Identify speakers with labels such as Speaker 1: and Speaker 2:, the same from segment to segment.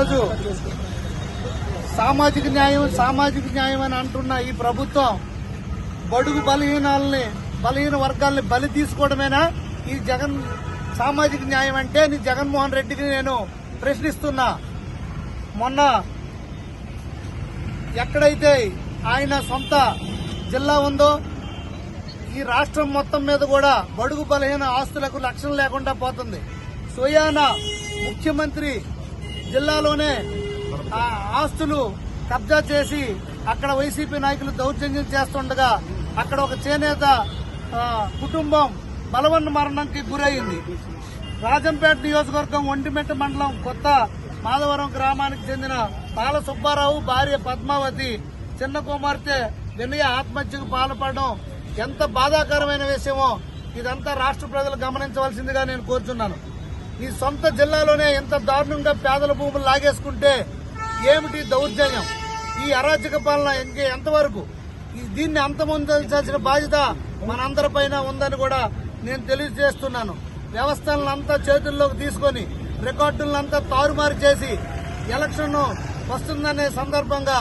Speaker 1: ఈరోజు సామాజిక న్యాయం సామాజిక న్యాయం అని అంటున్న ఈ ప్రభుత్వం బడుగు బలహీనాలని బలహీన వర్గాల్ని బలి తీసుకోవడమేనా? ఈ జగన్ సామాజిక న్యాయం అంటే నీ జగన్మోహన్ రెడ్డికి నేను ప్రశ్నిస్తున్నా. మొన్న ఎక్కడైతే ఆయన సొంత జిల్లా ఉందో ఈ రాష్ట్రం మొత్తం మీద కూడా బడుగు బలహీన ఆస్తులకు లక్ష్యం లేకుండా పోతుంది. సోయానా ముఖ్యమంత్రి జిల్లాలోనే ఆ ఆస్తులు కబ్జా చేసి అక్కడ వైసీపీ నాయకులు దౌర్జన్యం చేస్తుండగా అక్కడ ఒక చేనేత కుటుంబం బలవన్న మరణంకి గురైంది. రాజంపేట నియోజకవర్గం ఒంటిమెట్ట మండలం కొత్త మాధవరం గ్రామానికి చెందిన పాల సుబ్బారావు భార్య పద్మావతి చిన్న కుమార్తె వినయ ఆత్మహత్యకు పాల్పడడం ఎంత బాధాకరమైన విషయమో ఇదంతా రాష్ట్ర ప్రజలు గమనించవలసిందిగా నేను కోరుచున్నాను. ఈ సొంత జిల్లాలోనే ఎంత దారుణంగా పేదల భూములు లాగేసుకుంటే ఏమిటి దౌర్జన్యం? ఈ అరాచక పాలన ఇంకే ఎంతవరకు? దీన్ని అంతమొందాల్సిన బాధ్యత మనందరిపైన ఉందని కూడా నేను తెలియజేస్తున్నాను. వ్యవస్థలంతా చేతుల్లోకి తీసుకొని రికార్డులంతా తారుమారు చేసి ఎలక్షన్ వస్తుందనే సందర్భంగా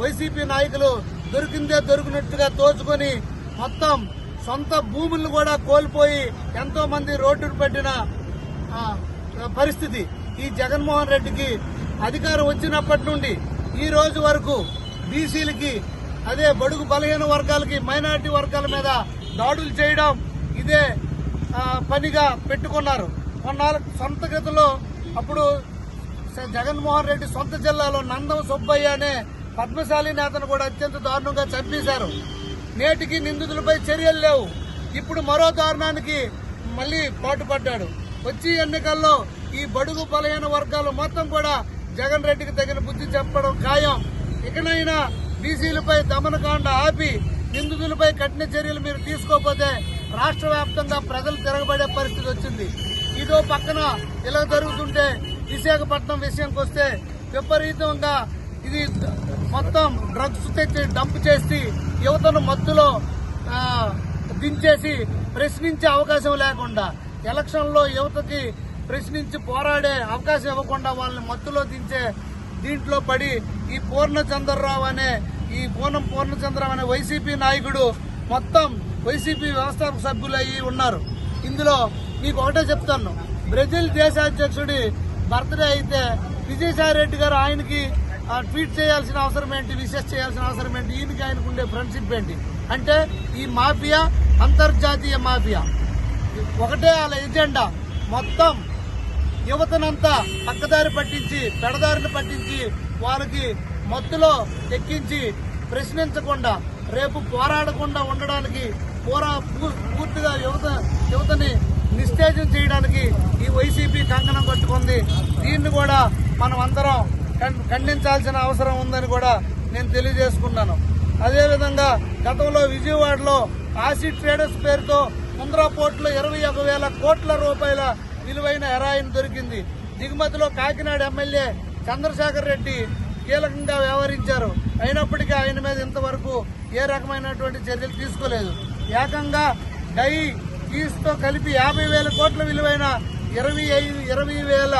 Speaker 1: వైసీపీ నాయకులు దొరికిందే దొరికినట్టుగా దోచుకొని మొత్తం సొంత భూములను కూడా కోల్పోయి ఎంతో మంది రోడ్డు పెట్టిన పరిస్థితి. ఈ జగన్మోహన్ రెడ్డికి అధికారం వచ్చినప్పటి నుండి ఈ రోజు వరకు బీసీలకి అదే బడుగు బలహీన వర్గాలకి మైనారిటీ వర్గాల మీద దాడులు చేయడం ఇదే పనిగా పెట్టుకున్నారు. కొన్నాళ్ళ సొంత గతిలో అప్పుడు జగన్మోహన్ రెడ్డి సొంత జిల్లాలో నందం సుబ్బయ్య అనే పద్మశాలి నేతను కూడా అత్యంత దారుణంగా చంపేశారు. నేటికి నిందితులపై చర్యలు లేవు. ఇప్పుడు మరో దారుణానికి మళ్ళీ పాటుపడ్డాడు. వచ్చి ఎన్నికల్లో ఈ బడుగు బలహీన వర్గాలు మొత్తం కూడా జగన్ రెడ్డికి తగిన బుద్ధి చెప్పడం ఖాయం. ఇకనైనా బీసీలపై దమనకాండ ఆపి నిందితులపై కఠిన చర్యలు మీరు తీసుకోకపోతే రాష్ట్ర వ్యాప్తంగా ప్రజలు తిరగబడే పరిస్థితి వచ్చింది. ఇదో పక్కన ఇలా జరుగుతుంటే విశాఖపట్నం విషయానికి వస్తే విపరీతంగా ఇది మొత్తం డ్రగ్స్ తెచ్చి డంప్ చేసి యువతను మత్తులో దించేసి ప్రశ్నించే అవకాశం లేకుండా ఎలక్షన్లో యువతకి ప్రశ్నించి పోరాడే అవకాశం ఇవ్వకుండా వాళ్ళని మత్తులో దించే దీంట్లో పడి ఈ పూర్ణచంద్రరావు అనే ఈ పూనం పూర్ణచంద్రరావు అనే వైసీపీ నాయకుడు మొత్తం వైసీపీ వ్యవస్థాపక సభ్యులు అయ్యి ఉన్నారు. ఇందులో మీకు ఒకటే చెప్తాను. బ్రెజిల్ దేశాధ్యక్షుడి బర్త్డే అయితే విజయసాయి రెడ్డి గారు ఆయనకి ట్వీట్ చేయాల్సిన అవసరం ఏంటి విశేష చేయాల్సిన అవసరం ఏంటి ఈయనకి ఆయనకు ఉండే ఫ్రెండ్షిప్ ఏంటి? అంటే ఈ మాఫియా అంతర్జాతీయ మాఫియా. ఒకటే వాళ్ళ ఎజెండా. మొత్తం యువతనంతా పక్కదారి పట్టించి పెడదారిని పట్టించి వారికి మత్తులో ఎక్కించి ప్రశ్నించకుండా రేపు పోరాడకుండా ఉండడానికి పోరా పూర్తిగా యువత యువతని నిస్తేజం చేయడానికి ఈ వైసీపీ కంకణం కట్టుకుంది. దీన్ని కూడా మనం అందరం ఖండించాల్సిన అవసరం ఉందని కూడా నేను తెలియజేసుకున్నాను. అదేవిధంగా గతంలో విజయవాడలో ఆసిడ్ ట్రేడర్స్ పేరుతో ముంద్రా పోర్టులో ఇరవై ఒక వేల కోట్ల రూపాయల విలువైన హెరాయిన్ దొరికింది. దిగుమతిలో కాకినాడ ఎమ్మెల్యే చంద్రశేఖర్ రెడ్డి కీలకంగా వ్యవహరించారు. అయినప్పటికీ ఆయన మీద ఇంతవరకు ఏ రకమైనటువంటి చర్యలు తీసుకోలేదు. ఏకంగా డై ఈస్తో కలిపి యాభై వేల కోట్ల విలువైన ఇరవై ఐదు ఇరవై వేల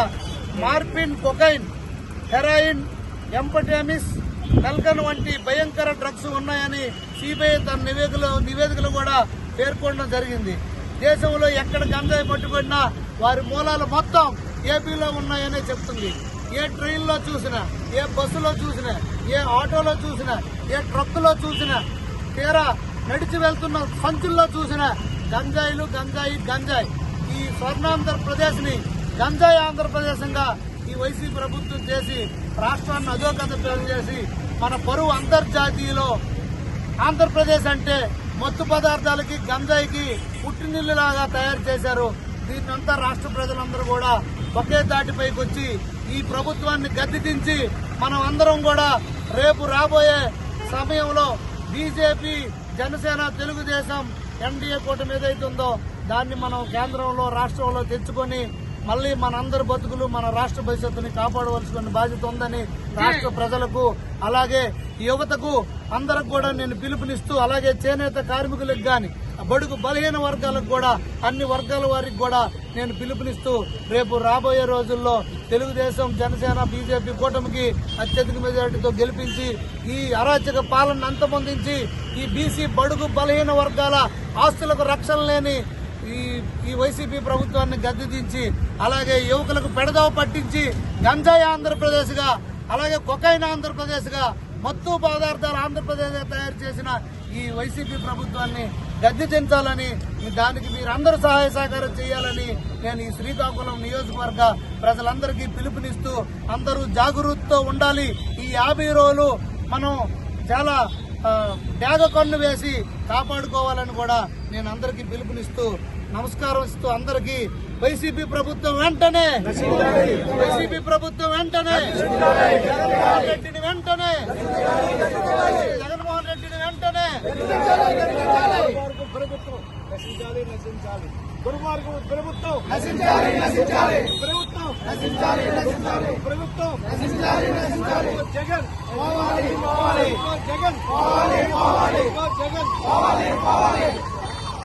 Speaker 1: మార్పిన్ కొకైన్ హెరాయిన్ ఎంపటెమిస్ నల్కన్ వంటి భయంకర డ్రగ్స్ ఉన్నాయని సిబిఐ తన నివేదికలో నివేదికలు కూడా పేర్కొనడం జరిగింది. దేశంలో ఎక్కడ గంజాయి పట్టుబడినా వారి మూలాలు మొత్తం ఏపీలో ఉన్నాయనే చెప్తుంది. ఏ ట్రైన్లో చూసినా ఏ బస్సులో చూసినా ఏ ఆటోలో చూసినా ఏ ట్రక్కులో చూసినా తీరా నడిచి వెళ్తున్న సంచుల్లో చూసినా గంజాయిలు గంజాయి గంజాయి. ఈ స్వర్ణాంధ్రప్రదేశ్ని గంజాయి ఆంధ్రప్రదేశంగా ఈ వైసీ ప్రభుత్వం చేసి రాష్ట్రాన్ని అధోగతం చేసి మన పరువు అంతర్జాతీయలో ఆంధ్రప్రదేశ్ అంటే మత్తు పదార్థాలకి గంజాయికి పుట్టినిల్లులాగా తయారు చేశారు. దీన్నంతా రాష్ట్ర ప్రజలందరూ కూడా ఒకే దాటిపైకి వచ్చి ఈ ప్రభుత్వాన్ని గద్దెదించి మనం అందరం కూడా రేపు రాబోయే సమయంలో బీజేపీ జనసేన తెలుగుదేశం ఎన్డీఏ కూటమి ఏదైతే ఉందో దాన్ని మనం కేంద్రంలో రాష్ట్రంలో తెచ్చుకొని మళ్ళీ మనందరి బతుకులు మన రాష్ట్ర భవిష్యత్తుని కాపాడవలసిన బాధ్యత ఉందని రాష్ట్ర ప్రజలకు అలాగే యువతకు అందరికి కూడా నేను పిలుపునిస్తూ అలాగే చేనేత కార్మికులకు కానీ బడుగు బలహీన వర్గాలకు కూడా అన్ని వర్గాల వారికి కూడా నేను పిలుపునిస్తూ రేపు రాబోయే రోజుల్లో తెలుగుదేశం జనసేన బీజేపీ కూటమికి అత్యధిక మెజారిటీతో గెలిపించి ఈ అరాచక పాలన అంతమొందించి ఈ బీసీ బడుగు బలహీన వర్గాల ఆస్తులకు రక్షణ లేని ఈ ఈ వైసీపీ ప్రభుత్వాన్ని గద్దెదించి అలాగే యువకులకు పెడదావ పట్టించి గంజాయి ఆంధ్రప్రదేశ్గా అలాగే కొకైన్ ఆంధ్రప్రదేశ్గా మత్తు పదార్థాలు ఆంధ్రప్రదేశ్ తయారు చేసిన ఈ వైసీపీ ప్రభుత్వాన్ని గద్దె దించాలని దానికి మీరందరూ సహాయ సహకారం చేయాలని నేను ఈ శ్రీకాకుళం నియోజకవర్గ ప్రజలందరికీ పిలుపునిస్తూ అందరూ జాగృతితో ఉండాలి. ఈ యాభై రోజులు మనం చాలా ఆ, కన్ను వేసి కాపాడుకోవాలని కూడా నేను అందరికీ పిలుపునిస్తూ నమస్కారం ఇస్తూ అందరికీ వైసీపీ ప్రభుత్వం వెంటనే వైసీపీ ప్రభుత్వం వెంటనే జగన్మోహన్ రెడ్డిని వెంటనే జగన్మోహన్ రెడ్డిని వెంటనే
Speaker 2: దుర్మార్గం ప్రభుత్వం నశించాలి నశించాలి దుర్మార్గం ప్రభుత్వం నశించాలి నశించాలి ప్రభుత్వం నశించాలి నశించాలి ప్రభుత్వం నశించాలి నశించాలి జగన్ పోవాలి పోవాలి జగన్ పోవాలి పోవాలి జగన్ పోవాలి పోవాలి